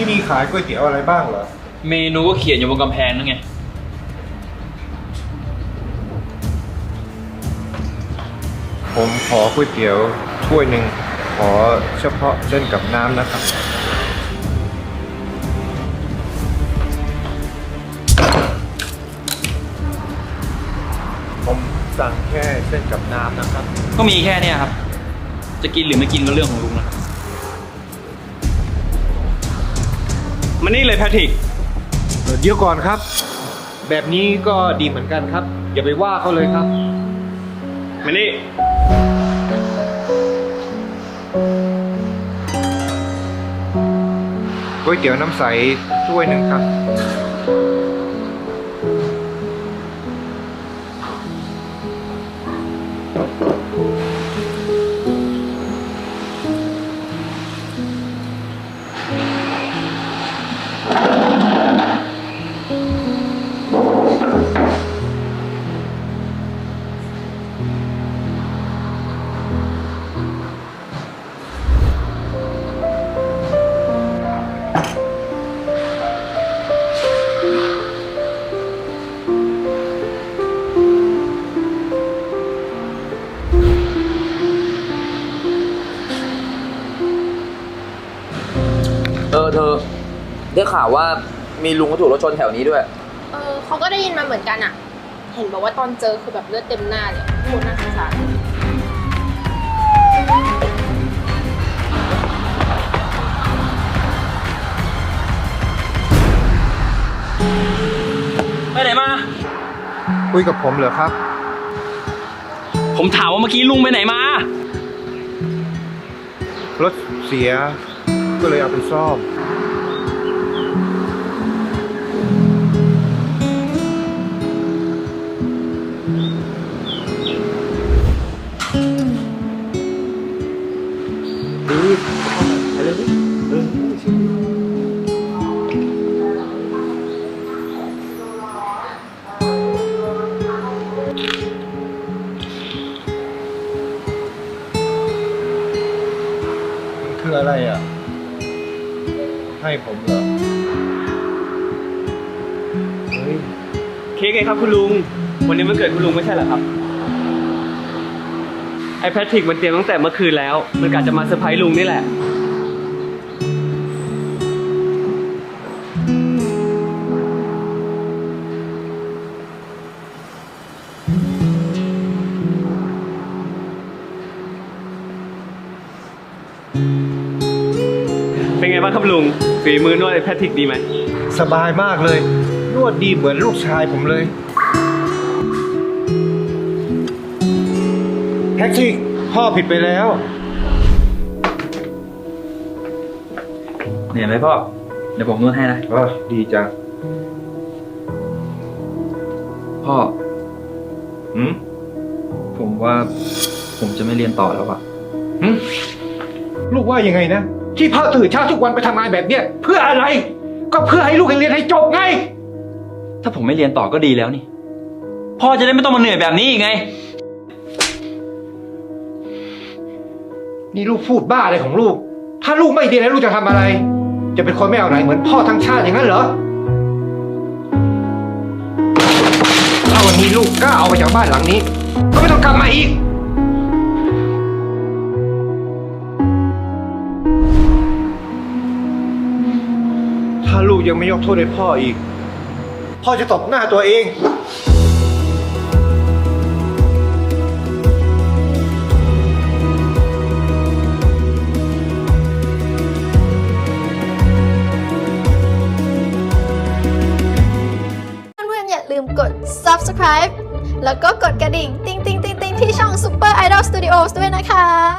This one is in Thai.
ที่นี่ขายก๋วยเตี๋ยวอะไรบ้างเหรอ เมนูก็เขียนอยู่บนกำแพงนั่นไง ผมขอก๋วยเตี๋ยวถ้วยหนึ่งขอเฉพาะเส้นกับน้ำนะครับ ผมสั่งแค่เส้นกับน้ำนะครับ ก็มีแค่เนี้ยครับ จะกินหรือไม่กินก็เรื่องของลุงนะ มานี่เลยแพทริก เดี๋ยวก่อนครับ แบบนี้ก็ดีเหมือนกันครับ อย่าไปว่าเขาเลยครับมานี่ ก๋วยเตี๋ยวน้ำใสถ้วยหนึ่งครับ เออเธอ ได้ข่าวว่ามีลุงเขาถูกรถชนแถวนี้ด้วย เออเขาก็ได้ยินมาเหมือนกันอะเห็นบอกว่าตอนเจอคือแบบเลือดเต็มหน้าเลยพูดน่าสงสาร ไปไหนมา คุยกับผมเหรอครับ ผมถามว่าเมื่อกี้ลุงไปไหนมา รถเสียก็เลยเอาไปซ่อม อะไรอะ ให้ผมเหรอ เฮ้ย เค้กไงครับคุณลุง วันนี้มันเกิดคุณลุงไม่ใช่เหรอครับ ไอ้แพทริกมันเตรียมตั้งแต่เมื่อคืนแล้ว มันกะจะมาเซอร์ไพรส์ลุงนี่แหละ เป็นไงบ้างครับลุงฝีมือนวดไอ้แพทริกดีไหมสบายมากเลย นวดดีเหมือนลูกชายผมเลยแท็กซี่พ่อผิดไปแล้ว เหนื่อยไหมพ่อ เดี๋ยวผมนวดให้นะ เออดีจังพ่อ หืมผมว่าผมจะไม่เรียนต่อแล้วอะ หืมลูกว่ายังไงนะ ที่พ่อตื่นเช้าทุกวันไปทำงานแบบเนี้ยเพื่ออะไร ก็เพื่อให้ลูกเรียนให้จบไง ถ้าผมไม่เรียนต่อก็ดีแล้วนี่ พ่อจะได้ไม่ต้องมาเหนื่อยแบบนี้อีกไง นี่ลูกพูดบ้าอะไรของลูก ถ้าลูกไม่เรียนแล้วลูกจะทำอะไร จะเป็นคนไม่เอาไหนเหมือนพ่อทั้งชาติอย่างนั้นเหรอถ้าวันนี้ลูกกล้าเอาไปจากบ้านหลังนี้ ก็ไม่ต้องกลับมาอีก ถ้าลูกยังไม่ยกโทษให้พ่ออีก พ่อจะตบหน้าตัวเอง เพื่อนๆอย่าลืมกด subscribe แล้วก็กดกระดิ่ง ติ๊งติ๊งติ๊งติ๊งที่ช่อง Super Idol Studios ด้วยนะคะ